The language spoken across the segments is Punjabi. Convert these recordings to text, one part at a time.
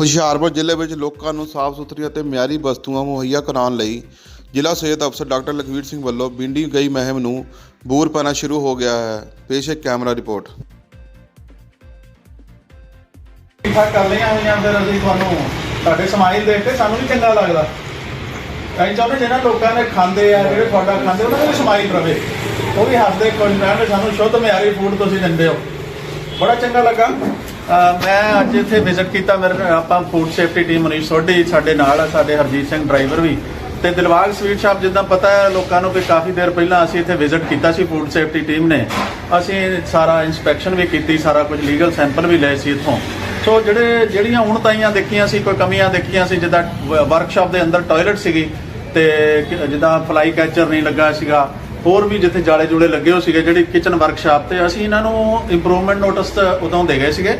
ਹੁਸ਼ਿਆਰਪੁਰ ਜ਼ਿਲ੍ਹੇ ਵਿੱਚ ਲੋਕਾਂ ਨੂੰ ਸਾਫ਼ ਸੁਥਰੀਆਂ ਅਤੇ ਮਿਆਰੀ ਵਸਤੂਆਂ ਮੁਹੱਈਆ ਕਰਾਉਣ ਲਈ ਜ਼ਿਲ੍ਹਾ ਸਿਹਤ ਅਫਸਰ ਡਾਕਟਰ ਲਖਵੀਰ ਸਿੰਘ ਵੱਲੋਂ ਬਿੰਡੀ ਗਈ ਮੁਹਿੰਮ ਨੂੰ ਬੂਰ ਪਾਣਾ ਸ਼ੁਰੂ ਹੋ ਗਿਆ ਹੈ। ਪੇਸ਼ ਹੈ ਕੈਮਰਾ ਰਿਪੋਰਟ। ਠੀਕ ਕਰ ਲਈਆਂ ਹੋਈਆਂ ਫਿਰ ਅਸੀਂ ਤੁਹਾਨੂੰ ਤੁਹਾਡੇ ਸਮਾਈਲ ਦੇਖ ਕੇ ਸਾਨੂੰ ਵੀ ਚੰਗਾ ਲੱਗਦਾ। ਅਸੀਂ ਚਾਹੁੰਦੇ ਜਿਹਨਾਂ ਲੋਕਾਂ ਨੇ ਖਾਂਦੇ ਆ, ਜਿਹੜੇ ਤੁਹਾਡਾ ਖਾਂਦੇ, ਉਹਨਾਂ ਨੂੰ ਸਮਾਈਲ ਰਵੇ। ਉਹ ਵੀ ਹੱਸਦੇ, ਖੁਸ਼ ਰਹਿਣ ਸਾਨੂੰ ਸ਼ੁੱਧ ਮਿਆਰੀ ਫੂਡ ਤੁਸੀਂ ਦਿੰਦੇ ਹੋ। ਬੜਾ ਚੰਗਾ ਲੱਗਾ। ਮੈਂ ਅੱਜ ਇੱਥੇ ਵਿਜ਼ਿਟ ਕੀਤਾ ਮੇਰੇ ਆਪਾਂ food safety team Manish Sodhi ਸਾਡੇ ਨਾਲ ਆ, ਸਾਡੇ ਹਰਜੀਤ ਸਿੰਘ ਡਰਾਈਵਰ ਵੀ। ਤੇ ਦਿਲਬਾਗ ਸਵੀਟ ਸ਼ਾਪ, ਜਿੱਦਾਂ ਪਤਾ ਹੈ ਲੋਕਾਂ ਨੂੰ ਕਿ ਕਾਫੀ ਦੇਰ ਪਹਿਲਾਂ ਅਸੀਂ ਇੱਥੇ ਵਿਜ਼ਿਟ ਕੀਤਾ ਸੀ ਫੂਡ ਸੇਫਟੀ ਟੀਮ ਨੇ। ਅਸੀਂ ਸਾਰਾ ਇਨਸਪੈਕਸ਼ਨ ਵੀ ਕੀਤੀ, ਸਾਰਾ ਕੁਝ ਲੀਗਲ ਸੈਂਪਲ ਵੀ ਲਏ ਸੀ ਇੱਥੋਂ। ਸੋ ਜਿਹੜੇ, ਜਿਹੜੀਆਂ ਹੁਣ ਤਾਈਆਂ ਦੇਖੀਆਂ ਸੀ, ਕੋਈ ਕਮੀਆਂ ਦੇਖੀਆਂ ਸੀ, ਜਿੱਦਾਂ ਵਰਕਸ਼ਾਪ ਦੇ ਅੰਦਰ ਟਾਇਲਟ ਸੀਗੀ, ਤੇ ਜਿੱਦਾਂ ਫਲਾਈ ਕੈਚਰ ਨਹੀਂ ਲੱਗਾ ਸੀਗਾ ਹੋਰ ਵੀ ਜਿੱਥੇ ਜਾਲੇ ਜੂਲੇ ਲੱਗੇ ਹੋ ਸੀਗੇ, ਜਿਹੜੀ ਕਿਚਨ ਵਰਕਸ਼ਾਪ ਤੇ ਅਸੀਂ ਇਹਨਾਂ ਨੂੰ ਇੰਪਰੂਵਮੈਂਟ ਨੋਟਿਸ ਉਦੋਂ ਦੇ ਗਏ ਸੀਗੇ।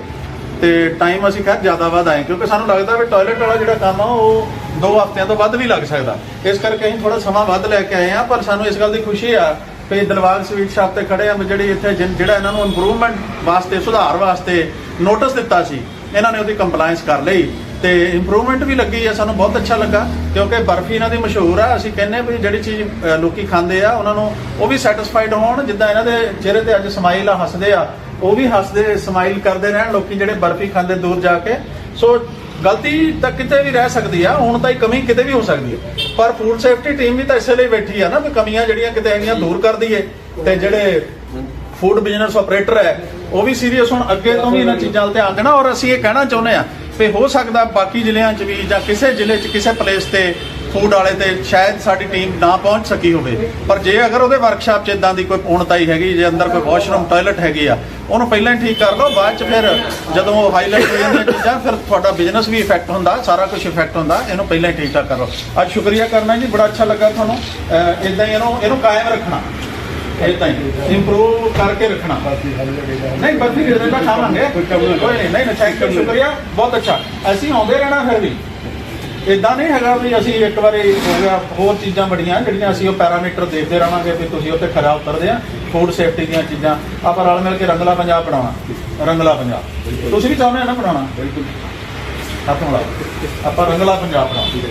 ਤੇ ਟਾਈਮ ਅਸੀਂ ਖੈਰ ਜ਼ਿਆਦਾ ਵੱਧ ਆਏ, ਕਿਉਂਕਿ ਸਾਨੂੰ ਲੱਗਦਾ ਵੀ ਟਾਇਲਟ ਵਾਲਾ ਜਿਹੜਾ ਕੰਮ ਆ, ਉਹ ਦੋ ਹਫ਼ਤਿਆਂ ਤੋਂ ਵੱਧ ਵੀ ਲੱਗ ਸਕਦਾ। ਇਸ ਕਰਕੇ ਅਸੀਂ ਥੋੜਾ ਸਮਾਂ ਵੱਧ ਲੈ ਕੇ ਆਏ ਆ ਪਰ ਸਾਨੂੰ ਇਸ ਗੱਲ ਦੀ ਖੁਸ਼ੀ ਆ ਵੀ ਦਿਲਵਾਗ ਸਵੀਟ ਸ਼ਾਪ ਤੇ ਖੜੇ ਆ, ਵੀ ਜਿਹੜੀ ਇੱਥੇ ਜਿਨ- ਜਿਹੜਾ ਇਹਨਾਂ ਨੂੰ ਇੰਪਰੂਵਮੈਂਟ ਵਾਸਤੇ, ਸੁਧਾਰ ਵਾਸਤੇ ਨੋਟਿਸ ਦਿੱਤਾ ਸੀ, ਇਹਨਾਂ ਨੇ ਉਹਦੀ ਕੰਪਲਾਈਂਸ ਕਰ ਲਈ। ਤੇ ਇੰਪਰੂਵਮੈਂਟ ਵੀ ਲੱਗੀ ਆ ਸਾਨੂੰ ਬਹੁਤ ਅੱਛਾ ਲੱਗਾ ਕਿਉਂਕਿ ਬਰਫੀ ਇਹਨਾਂ ਦੀ ਮਸ਼ਹੂਰ ਆ ਅਸੀਂ ਕਹਿੰਨੇ ਵੀ ਜਿਹੜੀ ਚੀਜ਼ ਅ, ਲੋਕੀ ਖਾਂਦੇ ਆ ਉਹਨਾਂ ਨੂੰ ਉਹ ਵੀ ਸੈਟੀਸਫਾਈਡ ਹੋਣ ਜਿੱਦਾਂ ਇਹਨਾਂ ਦੇ ਚਿਹਰੇ ਤੇ ਅੱਜ ਸਮਾਈਲ ਆ ਹੱਸਦੇ ਆ ਉਹ ਵੀ ਹੱਸਦੇ ਸਮਾਈਲ ਕਰਦੇ ਰਹਿਣ ਲੋਕੀ ਜਿਹੜੇ ਬਰਫੀ ਖਾਂਦੇ ਦੂਰ ਜਾ ਕੇ। ਸੋ ਗਲਤੀ ਤਾਂ ਕਿਤੇ ਵੀ ਰਹਿ ਸਕਦੀ ਆ ਹੁਣ ਤਾਂ ਇਹ ਕਮੀ ਕਿਤੇ ਵੀ ਹੋ ਸਕਦੀ ਹੈ ਪਰ ਫੂਡ ਸੇਫਟੀ ਟੀਮ ਵੀ ਤਾਂ ਇਸੇ ਲਈ ਬੈਠੀ ਆ ਨਾ ਵੀ ਕਮੀਆਂ ਜਿਹੜੀਆਂ ਕਿਤੇ ਹੈਗੀਆਂ ਦੂਰ ਕਰ ਦਈਏ ਤੇ ਜਿਹੜੇ ਫੂਡ ਬਿਜ਼ਨਸ ਆਪਰੇਟਰ ਹੈ ਉਹ ਵੀ ਸੀਰੀਅਸ ਹੁਣ ਅੱਗੇ ਤੋਂ ਵੀ ਇਹਨਾਂ ਚੀਜ਼ਾਂ 'ਤੇ ਧਿਆਨ ਦੇਣਾ ਔਰ ਅਸੀਂ ਇਹ ਕਹਿਣਾ ਚਾਹੁੰਦੇ ਆ ਵੀ ਹੋ ਸਕਦਾ ਬਾਕੀ ਜ਼ਿਲ੍ਹਿਆਂ 'ਚ ਵੀ ਜਾਂ ਕਿਸੇ ਜ਼ਿਲ੍ਹੇ 'ਚ, ਕਿਸੇ ਪਲੇਸ ਤੇ ਫੂਡ ਵਾਲੇ ਤੇ ਸ਼ਾਇਦ ਸਾਡੀ ਟੀਮ ਨਾ ਪਹੁੰਚ ਸਕੀ ਹੋਵੇ। ਪਰ ਜੇ ਅਗਰ ਉਹਦੇ ਵਰਕਸ਼ਾਪ 'ਚ ਇਦਾਂ ਦੀ ਕੋਈ ਪੂਰਨਤਾਈ ਹੈਗੀ, ਜੇ ਅੰਦਰ ਕੋਈ ਵਾਸ਼ਰੂਮ ਟਾਇਲਟ ਹੈਗੀ ਆ, ਉਹਨੂੰ ਪਹਿਲਾਂ ਹੀ ਠੀਕ ਕਰ ਲਓ, ਬਾਅਦ 'ਚ ਫਿਰ ਜਦੋਂ ਉਹ ਹਾਈਲਾਈਟ ਹੋ ਜਾਂਦੀਆਂ ਚੀਜ਼ਾਂ, ਫਿਰ ਤੁਹਾਡਾ ਬਿਜ਼ਨਸ ਵੀ ਇਫੈਕਟ ਹੁੰਦਾ, ਸਾਰਾ ਕੁਝ ਇਫੈਕਟ ਹੁੰਦਾ, ਇਹਨੂੰ ਪਹਿਲਾਂ ਹੀ ਠੀਕ ਠਾਕ ਕਰ ਲਓ। ਅੱਜ ਸ਼ੁਕਰੀਆ ਕਰਨਾ ਜੀ, ਬੜਾ ਅੱਛਾ ਲੱਗਾ ਤੁਹਾਨੂੰ। ਇਦਾਂ ਹੀ ਇਹਨੂੰ ਇਹਨੂੰ ਕਾਇਮ ਰੱਖਣਾ। ਇਦਾਂ ਹੀ। ਇੰਪਰੂਵ ਕਰਕੇ ਰੱਖਣਾ। ਨਹੀਂ ਬਰਫੀ ਦੇ ਦੇਣਾ ਖਾਵਾਂਗੇ ਕੋਈ ਨਹੀਂ ਨਹੀਂ ਥੈਂਕ ਯੂ ਸ਼ੁਕਰੀਆ। ਬਹੁਤ ਅੱਛਾ। ਅਸੀਂ ਆਉਂਦੇ ਰਹਿਣਾ ਫਿਰ ਵੀ। ਇਦਾਂ ਨਹੀਂ ਹੈਗਾ ਵੀ ਅਸੀਂ ਇੱਕ ਵਾਰੀ ਹੋ ਗਿਆ ਹੋਰ ਚੀਜ਼ਾਂ ਬੜੀਆਂ ਜਿਹੜੀਆਂ ਅਸੀਂ ਉਹ ਪੈਰਾਮੀਟਰ ਦੇਖਦੇ ਰਵਾਂਗੇ ਵੀ ਤੁਸੀਂ ਉੱਤੇ ਖਰਾ ਉਤਰਦੇ ਆ। ਫੂਡ ਸੇਫਟੀ ਦੀਆਂ ਚੀਜ਼ਾਂ। ਆਪਾਂ ਰਲ ਮਿਲ ਕੇ ਰੰਗਲਾ ਪੰਜਾਬ ਬਣਾਉਣਾ। ਰੰਗਲਾ ਪੰਜਾਬ। ਤੁਸੀਂ ਵੀ ਚਾਹੁੰਦੇ ਆ ਨਾ ਬਣਾਉਣਾ? ਬਿਲਕੁਲ। ਹੱਥ ਮਿਲਾਓ। ਆਪਾਂ ਰੰਗਲਾ ਪੰਜਾਬ ਬਣਾਉਣਾ।